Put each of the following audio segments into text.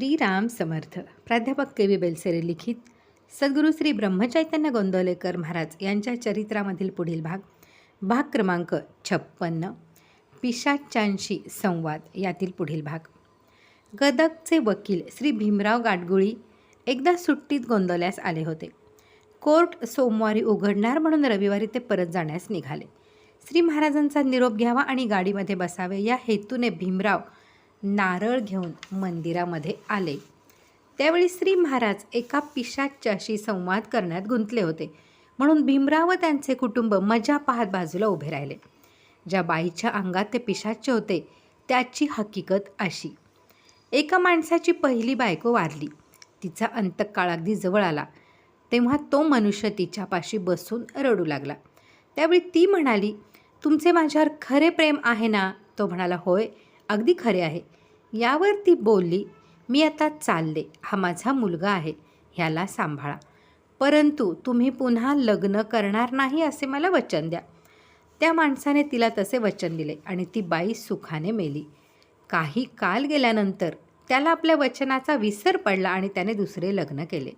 श्रीराम समर्थ प्राध्यापक K V बेलसेरे लिखित सद्गुरू श्री ब्रह्मचैतन्य गोंदवलेकर महाराज यांच्या चरित्रामधील पुढील भाग भाग क्रमांक छप्पन्न पिशाच्यांशी संवाद यातील पुढील भाग. गदकचे वकील श्री भीमराव गाडगुळी एकदा सुट्टीत गोंदवल्यास आले होते. कोर्ट सोमवारी उघडणार म्हणून रविवारी ते परत जाण्यास निघाले. श्री महाराजांचा निरोप घ्यावा आणि गाडीमध्ये बसावे या हेतूने भीमराव नारळ घेऊन मंदिरामध्ये आले. त्यावेळी श्री महाराज एका पिशाच्याशी संवाद करण्यात गुंतले होते. म्हणून भीमराव व त्यांचे कुटुंब मजा पाहत बाजूला उभे राहिले. ज्या बाईच्या अंगात ते पिशाच्य होते त्याची हकीकत अशी. एका माणसाची पहिली बायको वारली. तिचा अंतकाळ अगदी जवळ आला. तेव्हा तो मनुष्य तिच्यापाशी बसून रडू लागला. त्यावेळी ती म्हणाली तुमचे माझ्यावर खरे प्रेम आहे ना? तो म्हणाला होय. अगदी खरे आहे. यावर ती बोलली मी आता चालले. हा माझा मुलगा आहे. ह्याला सांभाळा. परंतु तुम्ही पुन्हा लग्न करणार नाही असे मला वचन द्या. त्या माणसाने तिला तसे वचन दिले आणि ती बाई सुखाने मेली. काही काल गेल्यानंतर त्याला आपल्या वचनाचा विसर पडला आणि त्याने दुसरे लग्न केले.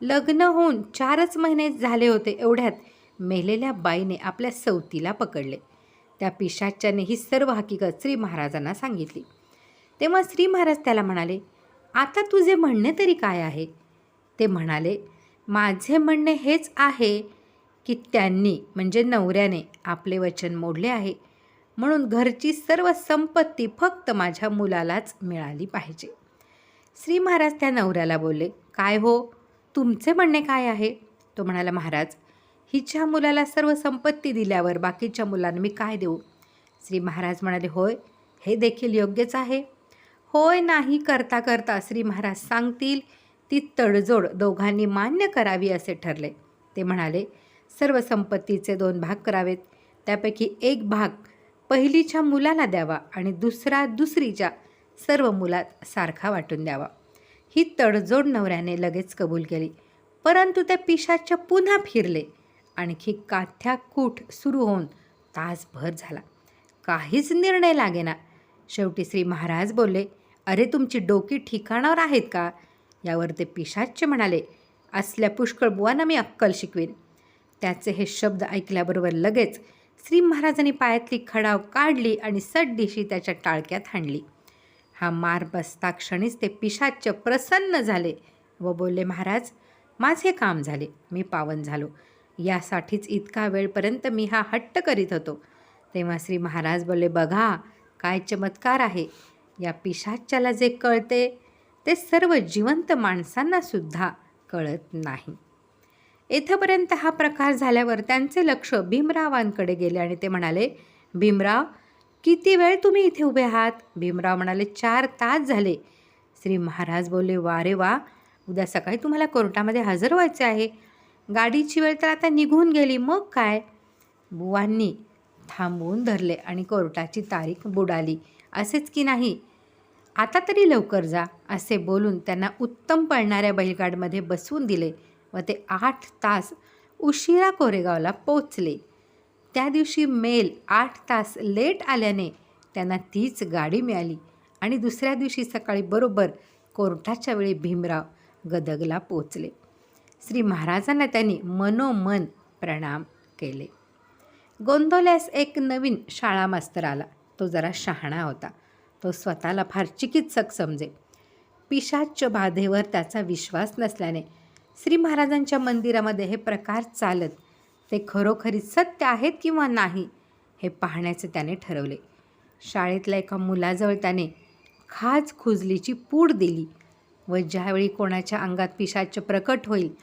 लग्न होऊन चारच महिने झाले होते एवढ्यात मेलेल्या बाईने आपल्या सवतीला पकडले. त्या पिशाच्याने ही सर्व हकीकत श्री महाराजांना सांगितली. तेव्हा श्री महाराज त्याला म्हणाले आता तुझे म्हणणे तरी काय आहे? ते म्हणाले माझे म्हणणे हेच आहे की त्यांनी म्हणजे नवऱ्याने आपले वचन मोडले आहे. म्हणून घरची सर्व संपत्ती फक्त माझ्या मुलालाच मिळाली पाहिजे. श्री महाराज त्या नवऱ्याला बोलले काय हो? तुमचे म्हणणे काय आहे? तो म्हणाला महाराज हिच्या मुलाला सर्व संपत्ती दिल्यावर बाकीच्या मुलांना मी काय देऊ? श्री महाराज म्हणाले होय हे देखील योग्यच आहे. होय नाही करता करता श्री महाराज सांगतील ती तडजोड दोघांनी मान्य करावी असे ठरले. ते म्हणाले सर्व संपत्तीचे दोन भाग करावेत. त्यापैकी एक भाग पहिलीच्या मुलाला द्यावा आणि दुसरा दुसरीच्या सर्व मुलात सारखा वाटून द्यावा. ही तडजोड नवऱ्याने लगेच कबूल केली. परंतु त्या पिशाच्या पुन्हा फिरले. आणखी काथ्याकूट सुरू होऊन तासभर झाला. काहीच निर्णय लागेना. शेवटी श्री महाराज बोलले अरे तुमची डोकी ठिकाणावर आहेत का? यावर ते पिशाच्य म्हणाले असल्या पुष्कळ बुवांना मी अक्कल शिकवीन. त्याचे हे शब्द ऐकल्याबरोबर लगेच श्री महाराजांनी पायातली खडाव काढली आणि सड्डीशी त्याच्या टाळक्यात हाणली. हा मार बसता क्षणीच ते पिशाच्य प्रसन्न झाले व बोलले महाराज माझे काम झाले. मी पावन झालो. यासाठीच इतका वेळपर्यंत मी हा हट्ट करीत होतो. तेव्हा श्री महाराज बोलले बघा काय चमत्कार आहे. या पिशाच्याला जे कळते ते सर्व जिवंत माणसांनासुद्धा कळत नाही. येथपर्यंत हा प्रकार झाल्यावर त्यांचे लक्ष भीमरावांकडे गेले आणि ते म्हणाले भीमराव किती वेळ तुम्ही इथे उभे आहात? भीमराव म्हणाले चार तास झाले. श्री महाराज बोलले वा रे वा उद्या सकाळी तुम्हाला कोर्टामध्ये हजर व्हायचे आहे. गाडीची वेळ तर आता निघून गेली. मग काय? बुवांनी थांबवून धरले आणि कोर्टाची तारीख बुडाली. असेच की नाही? आता तरी लवकर जा असे बोलून त्यांना उत्तम पळणाऱ्या बैलगाडमध्ये बसवून दिले व ते आठ तास उशिरा कोरेगावला पोचले त्या दिवशी मेल आठ तास लेट आल्याने त्यांना तीच गाडी मिळाली आणि दुसऱ्या दिवशी सकाळी बरोबर कोर्टाच्या वेळी भीमराव गदगला पोचले श्री महाराजांना त्यांनी मनोमन प्रणाम केले. गोंदवल्यास एक नवीन शाळा मास्तर आला. तो जरा शहाणा होता. तो स्वतःला फार चिकित्सक समजे. पिशाच्य बाधेवर त्याचा विश्वास नसल्याने श्री महाराजांच्या मंदिरामध्ये हे प्रकार चालत ते खरोखरी सत्य आहेत किंवा नाही हे पाहण्याचे त्याने ठरवले. शाळेतल्या एका मुलाजवळ त्याने खाज खुजलीची पूड दिली. व ज्यावेळी कोणाच्या अंगात पिशाच प्रकट होईल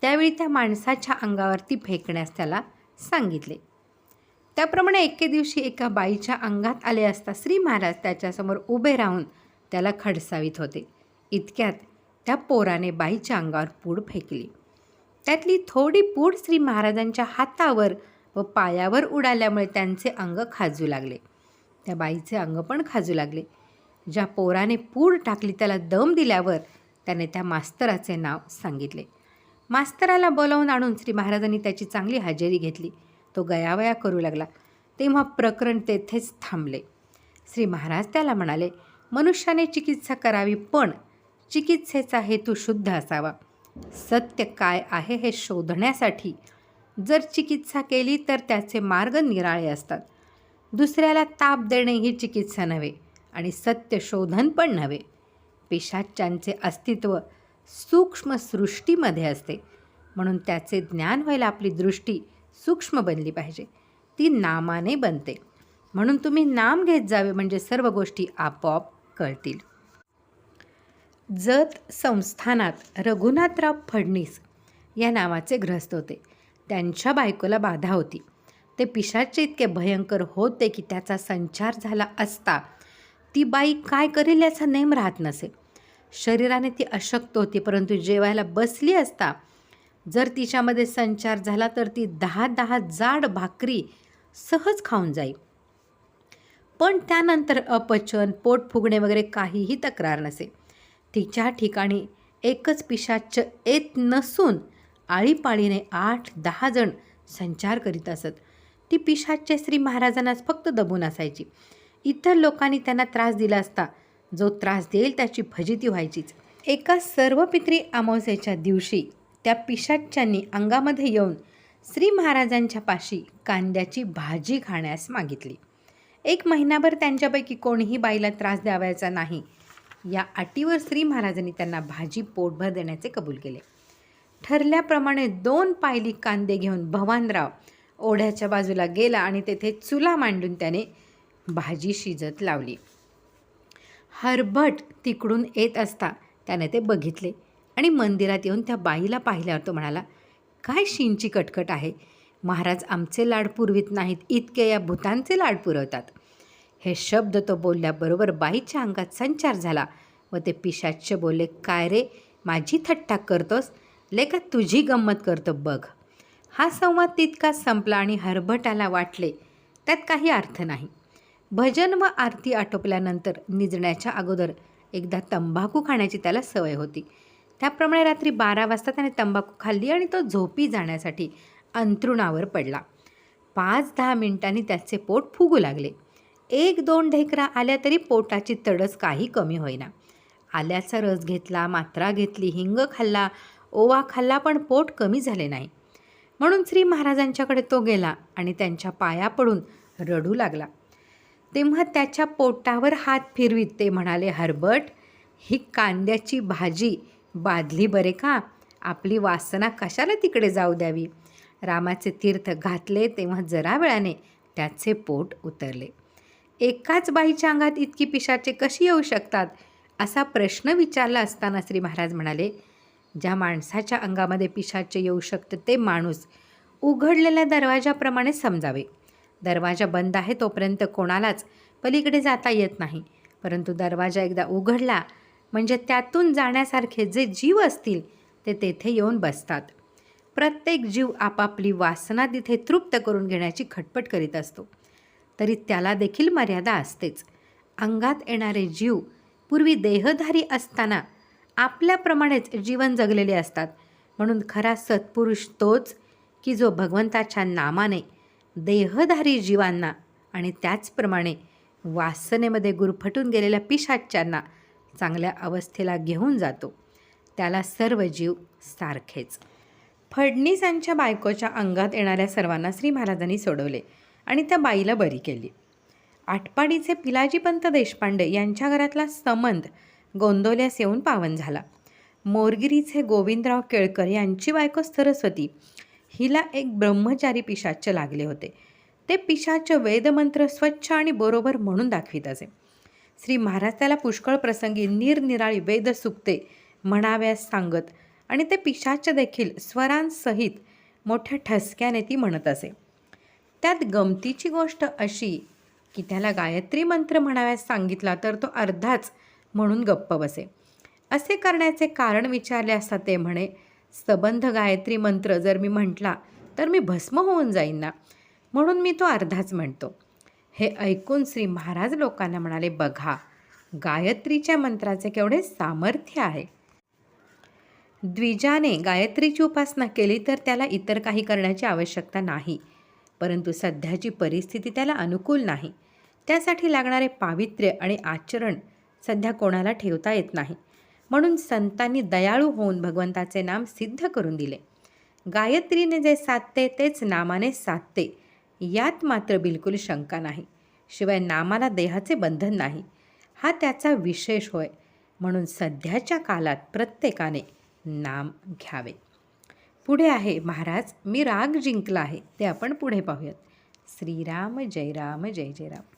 त्यावेळी त्या माणसाच्या अंगावरती फेकण्यास त्याला सांगितले. त्याप्रमाणे एके दिवशी एका बाईच्या अंगात आले असता श्री महाराज त्याच्यासमोर उभे राहून त्याला खडसावीत होते. इतक्यात त्या पोराने बाईच्या अंगावर पूड फेकली. त्यातली थोडी पूड श्री महाराजांच्या हातावर व पायावर उडाल्यामुळे त्यांचे अंग खाजू लागले. त्या बाईचे अंग पण खाजू लागले. ज्या पोराने पूड टाकली त्याला दम दिल्यावर त्याने त्या मास्तराचे नाव सांगितले. मास्तराला बोलावून आणून श्री महाराजांनी त्याची चांगली हजेरी घेतली. तो गयावया करू लागला. तेव्हा प्रकरण तेथेच थांबले. श्री महाराज त्याला म्हणाले मनुष्याने चिकित्सा करावी पण चिकित्सेचा हेतू शुद्ध असावा. सत्य काय आहे हे शोधण्यासाठी जर चिकित्सा केली तर त्याचे मार्ग निराळे असतात. दुसऱ्याला ताप देणे ही चिकित्सा नव्हे. आणि सत्य शोधन पण नव्हे. पिशाच्यांचे अस्तित्व सूक्ष्म सृष्टीमध्ये असते. म्हणून त्याचे ज्ञान व्हायला आपली दृष्टी सूक्ष्म बनली पाहिजे. ती नामाने बनते. म्हणून तुम्ही नाम घेत जावे म्हणजे सर्व गोष्टी आपोआप कळतील. जत संस्थानात रघुनाथराव फडणीस या नावाचे ग्रस्त होते. त्यांच्या बायकोला बाधा होती. ते पिशाचे इतके भयंकर होते की त्याचा संचार झाला असता ती बाई काय करेल याचा नेम राहत नसे. शरीराने ती अशक्त होती परंतु जेवायला बसली असता जर तिच्यामध्ये संचार झाला तर ती दहा दहा जाड भाकरी सहज खाऊन जाई. पण त्यानंतर अपचन पोट फुगणे वगैरे काहीही तक्रार नसे. तिच्या ठिकाणी एकच पिशाच येत नसून आळीपाळीने आठ दहा जण संचार करीत असत. ती पिशाच्य श्री महाराजांनाच फक्त दबून असायची. इतर लोकांनी त्यांना त्रास दिला असता. जो त्रास देईल त्याची फजिती व्हायचीच. एका सर्व पित्री अमावस्येच्या दिवशी त्या पिशाच्यांनी अंगामध्ये येऊन श्री महाराजांच्या पाशी कांद्याची भाजी खाण्यास मागितली. एक महिनाभर त्यांच्यापैकी कोणीही बाईला त्रास द्यावायचा नाही. या अटीवर श्री महाराजांनी त्यांना भाजी पोटभर देण्याचे कबूल केले. ठरल्याप्रमाणे दोन पायली कांदे घेऊन भवानराव ओढ्याच्या बाजूला गेला आणि तेथे चुला मांडून त्याने भाजी शिजत लावली. हरभट तिकडून येत असता त्याने ते बघितले आणि मंदिरात येऊन त्या बाईला पाहिल्यावर तो म्हणाला काय शिंची कटकट आहे? महाराज आमचे लाड पुरवित नाहीत इतके या भूतांचे लाड पुरवतात. हे शब्द तो बोलल्याबरोबर बाईच्या अंगात संचार झाला व ते पिशाच्य बोलले काय रे माझी थट्टा करतोस? लेका तुझी गंमत करतो बघ. हा संवाद तितकाच संपला आणि हरभटाला वाटले त्यात काही अर्थ नाही. भजन व आरती आटोपल्यानंतर निजण्याच्या अगोदर एकदा तंबाखू खाण्याची त्याला सवय होती. त्याप्रमाणे रात्री बारा वाजता त्याने तंबाखू खाल्ली आणि तो झोपी जाण्यासाठी अंथरुणावर पडला. पाच दहा मिनिटांनी त्याचे पोट फुगू लागले. एक दोन ढेकरा आल्या तरी पोटाची तडस काही कमी होईना. आल्याचा रस घेतला मात्रा घेतली हिंग खाल्ला ओवा खाल्ला पण पोट कमी झाले नाही. म्हणून श्री महाराजांच्याकडे तो गेला आणि त्यांच्या पाया पडून रडू लागला. तेव्हा त्याच्या पोटावर हात फिरवीत ते म्हणाले हर्बर्ट. ही कांद्याची भाजी बादली बरे का? आपली वासना कशाला तिकडे जाऊ द्यावी? रामाचे तीर्थ घातले तेव्हा जरा वेळाने त्याचे पोट उतरले. एकाच बाईच्या अंगात इतकी पिशाचे कशी येऊ शकतात? असा प्रश्न विचारला असताना श्री महाराज म्हणाले ज्या माणसाच्या अंगामध्ये पिशाचे येऊ शकतं ते माणूस उघडलेल्या दरवाजाप्रमाणे समजावे. दरवाजा बंद आहे तोपर्यंत कोणालाच पलीकडे जाता येत नाही. परंतु दरवाजा एकदा उघडला म्हणजे त्यातून जाण्यासारखे जे जीव असतील ते तेथे येऊन बसतात. प्रत्येक जीव आपापली वासना तिथे तृप्त करून घेण्याची खटपट करीत असतो. तरी त्याला देखील मर्यादा असतेच. अंगात येणारे जीव पूर्वी देहधारी असताना आपल्याप्रमाणेच जीवन जगलेले असतात. म्हणून खरा सत्पुरुष तोच की जो भगवंताच्या नामाने देहधारी जीवांना आणि त्याचप्रमाणे वासनेमध्ये गुरफटून गेलेल्या पिशाच्यांना चांगल्या अवस्थेला घेऊन जातो. त्याला सर्व जीव सारखेच. फडणीसांच्या बायकोच्या अंगात येणाऱ्या सर्वांना श्री महाराजांनी सोडवले आणि त्या बाईला बरी केली. आटपाडीचे पिलाजीपंत देशपांडे यांच्या घरातला संबंध गोंदवल्यास येऊन पावन झाला. मोरगिरीचे गोविंदराव केळकर यांची बायको सरस्वती हिला एक ब्रह्मचारी पिशाच्च लागले होते. ते पिशाच्च वेदमंत्र स्वच्छ आणि बरोबर म्हणून दाखवित असे. श्री महाराज त्याला पुष्कळ प्रसंगी निरनिराळी वेदसुक्ते म्हणाव्यास सांगत आणि ते पिशाच्च देखील स्वरांसहित मोठ्या ठसक्याने ती म्हणत असे. त्यात गमतीची गोष्ट अशी की त्याला गायत्री मंत्र म्हणाव्यास सांगितला तर तो अर्धाच म्हणून गप्प बसे. असे करण्याचे कारण विचारले असता ते म्हणे सबंध गायत्री मंत्र जर मी म्हटला तर मी भस्म होऊन जाईन ना. म्हणून मी तो अर्धाच म्हणतो. हे ऐकून श्री महाराज लोकांना म्हणाले बघा गायत्रीच्या मंत्राचे केवढे सामर्थ्य आहे. द्विजाने गायत्रीची उपासना केली तर त्याला इतर काही करण्याची आवश्यकता नाही. परंतु सध्याची परिस्थिती त्याला अनुकूल नाही. त्यासाठी लागणारे पावित्र्य आणि आचरण सध्या कोणाला ठेवता येत नाही. म्हणून संतांनी दयाळू होऊन भगवंताचे नाम सिद्ध करून दिले. गायत्रीने जे साधते तेच नामाने साधते. यात मात्र बिलकुल शंका नाही. शिवाय नामाला देहाचे बंधन नाही. हा त्याचा विशेष होय. म्हणून सध्याच्या काळात प्रत्येकाने नाम घ्यावे. पुढे आहे महाराज मी राग जिंकला आहे. ते आपण पुढे पाहूयात. श्रीराम जय राम जय जय राम.